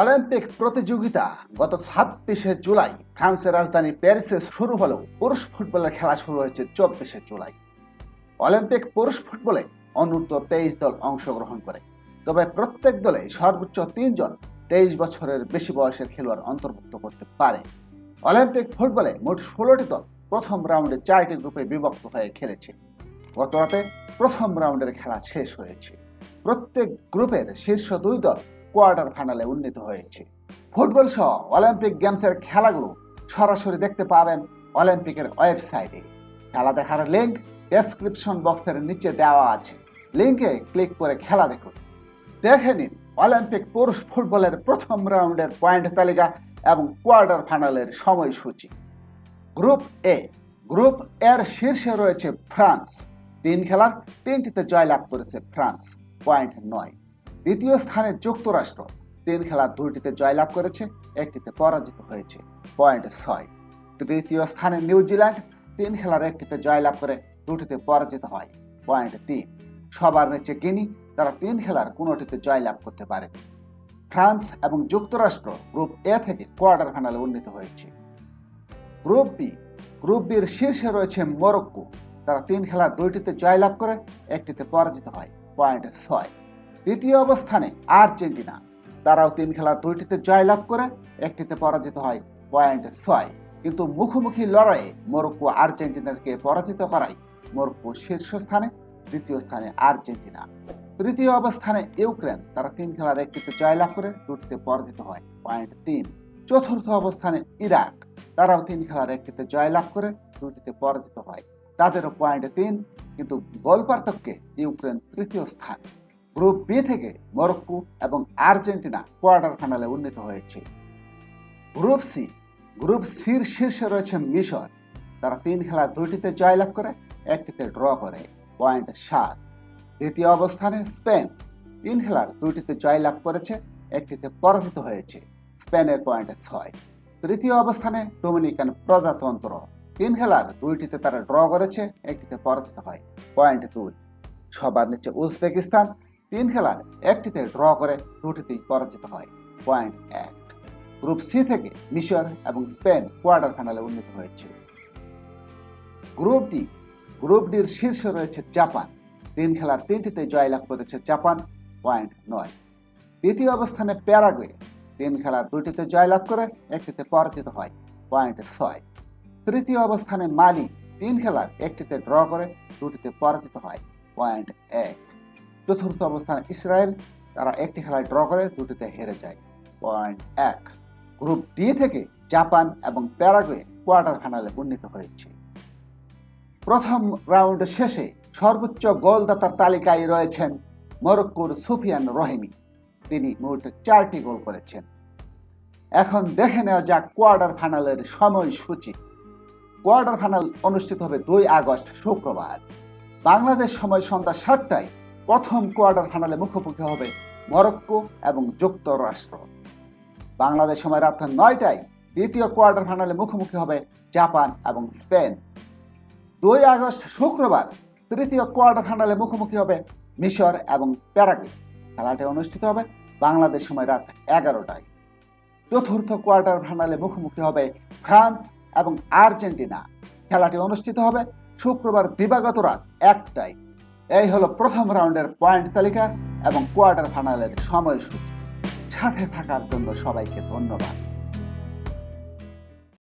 Olympic প্রতিযোগিতা গত ছাব্বিশে জুলাই ফ্রান্সের রাজধানী প্যারিসে শুরু হলেও পুরুষ ফুটবলের খেলা শুরু হয়েছে চব্বিশে জুলাই। অলিম্পিক পুরুষ ফুটবলে অনূর্ধ্ব তেইশ দল অংশগ্রহণ করে। তবে প্রত্যেক দলে সর্বোচ্চ তিনজন তেইশ বছরের বেশি বয়সের খেলোয়াড় অন্তর্ভুক্ত করতে পারে। অলিম্পিক ফুটবলে মোট ষোলোটি দল প্রথম রাউন্ডে চারটি গ্রুপে বিভক্ত হয়ে খেলেছে। গত রাতে প্রথম রাউন্ডের খেলা শেষ হয়েছে। প্রত্যেক গ্রুপের শীর্ষ দুই দল কোয়ার্টার ফাইনালে উন্নীত হয়েছে। ফুটবল সহ অলিম্পিক গেমসের খেলাগুলো সরাসরি দেখতে পাবেন অলিম্পিকের ওয়েবসাইটে। খেলা দেখার লিঙ্ক ডেসক্রিপশন বক্সের নিচে দেওয়া আছে। লিঙ্কে ক্লিক করে খেলা দেখুন। দেখে নিন অলিম্পিক পুরুষ ফুটবলের প্রথম রাউন্ডের পয়েন্ট তালিকা এবং কোয়ার্টার ফাইনালের সময়সূচি। গ্রুপ এ গ্রুপ এর শীর্ষে রয়েছে ফ্রান্স তিন খেলার তিনটিতে জয়লাভ করেছে ফ্রান্স পয়েন্ট নয়। দ্বিতীয় স্থানে যুক্তরাষ্ট্র। তিন খেলার দুইটিতে জয়লাভ করেছে, একটিতে পরাজিত হয়েছে, পয়েন্ট ছয়। তৃতীয় স্থানে নিউজিল্যান্ড তিন খেলার একটিতে জয়লাভ করে দুটিতে পরাজিত হয়, পয়েন্ট তিন। সবার নিচে গিনি, তারা তিন খেলার কোনোটিতে জয়লাভ করতে পারেনি ফ্রান্স এবং যুক্তরাষ্ট্র গ্রুপ এ থেকে কোয়ার্টার ফাইনালে উন্নীত হয়েছে। গ্রুপ বি, গ্রুপ বির শীর্ষে রয়েছে মরক্কো। তারা তিন খেলার দুইটিতে জয়লাভ করে, একটিতে পরাজিত হয়, পয়েন্ট ছয়। দ্বিতীয় অবস্থানে আর্জেন্টিনা। তারাও তিন খেলার দুইটিতে জয়লাভ করে একটিতে পরাজিত হয় পয়েন্ট ছয়। কিন্তু মুখোমুখি লড়াইয়ে মরক্কো আর্জেন্টিনাকে পরাজিত করায় মরক্কো শীর্ষস্থানে দ্বিতীয় স্থানে আর্জেন্টিনা। তৃতীয় অবস্থানে ইউক্রেন, তারা তিন খেলার একটিতে জয়লাভ করে দুটিতে পরাজিত হয় পয়েন্ট তিন। চতুর্থ অবস্থানে ইরাক, তারাও তিন খেলার একটিতে জয়লাভ করে দুটিতে পরাজিত হয়। তাদেরও পয়েন্ট তিন, কিন্তু গোল পার্থক্যে ইউক্রেন তৃতীয় স্থান। গ্রুপ বি থেকে মরক্কো এবং আর্জেন্টিনা কোয়ার্টার ফাইনালে উন্নীত হয়েছে। গ্রুপ সি, গ্রুপ সির শীর্ষে রয়েছে মিশর। তারা তিন খেলা দুইটিতে জয়লাভ করে, একটিতে ড্র করে, পয়েন্ট সাত। দ্বিতীয় অবস্থানে স্পেন, তিন খেলার দুইটিতে জয়লাভ করেছে, একটিতে পরাজিত হয়েছে, স্পেনের পয়েন্ট ছয়। তৃতীয় অবস্থানে ডোমিনিকান প্রজাতন্ত্র, তিন খেলার দুইটিতে তারা ড্র করেছে, একটিতে পরাজিত হয়, পয়েন্ট দুই। সবার নিচে উজবেকিস্তান তিন খেলার একটিতে ড্র করে দুটিতেই পরাজিত হয়। পয়েন্ট এক। গ্রুপ সি থেকে মিশর এবং স্পেন কোয়ার্টার ফাইনালে উন্নীত হয়েছে। Group D. গ্রুপ ডির শীর্ষে রয়েছে জাপান। তিন খেলার তিনটিতে জয়লাভ করেছে জাপান। পয়েন্ট নয়। দ্বিতীয় অবস্থানে প্যারাগুয়ে তিন খেলার দুটিতে জয়লাভ করে একটিতে পরাজিত হয়। পয়েন্ট ছয়। তৃতীয় অবস্থানে মালি তিন খেলার একটিতে ড্র করে দুটিতে পরাজিত হয়। পয়েন্ট এক। চতুর্থ অবস্থানে ইসরায়েল। তারা একটি খেলায় ড্র করে, দুটিতে হেরে যায়। পয়েন্ট এক। গ্রুপ ডি থেকে জাপান এবং প্যারাগুয়ে কোয়ার্টার ফাইনালে উন্নীত হয়েছে। প্রথম রাউন্ড শেষে সর্বোচ্চ গোলদাতার তালিকায় রয়েছেন মরক্কোর সুফিয়ান রহিমি। তিনি মোট চারটি গোল করেছেন। এখন দেখে নেওয়া যাক কোয়ার্টার ফাইনালের সময়সূচি। কোয়ার্টার ফাইনাল অনুষ্ঠিত হবে দুই আগস্ট, শুক্রবার। বাংলাদেশ সময় সন্ধ্যা সাতটায় প্রথম কোয়ার্টার ফাইনালে মুখোমুখি হবে মরক্কো এবং যুক্তরাষ্ট্র। বাংলাদেশ সময় রাত নয়টায় দ্বিতীয় কোয়ার্টার ফাইনালে মুখোমুখি হবে জাপান এবং স্পেন। দুই আগস্ট শুক্রবার তৃতীয় কোয়ার্টার ফাইনালে মুখোমুখি হবে মিশর এবং প্যারাগুয়ে। খেলাটি অনুষ্ঠিত হবে বাংলাদেশ সময় রাত এগারোটায়। চতুর্থ কোয়ার্টার ফাইনালে মুখোমুখি হবে ফ্রান্স এবং আর্জেন্টিনা। খেলাটি অনুষ্ঠিত হবে শুক্রবার দিবাগত রাত একটায়। এই হলো প্রথম রাউন্ডের পয়েন্ট তালিকা এবং কোয়ার্টার ফাইনালের সময়সূচি সাথে থাকার জন্য সবাইকে ধন্যবাদ।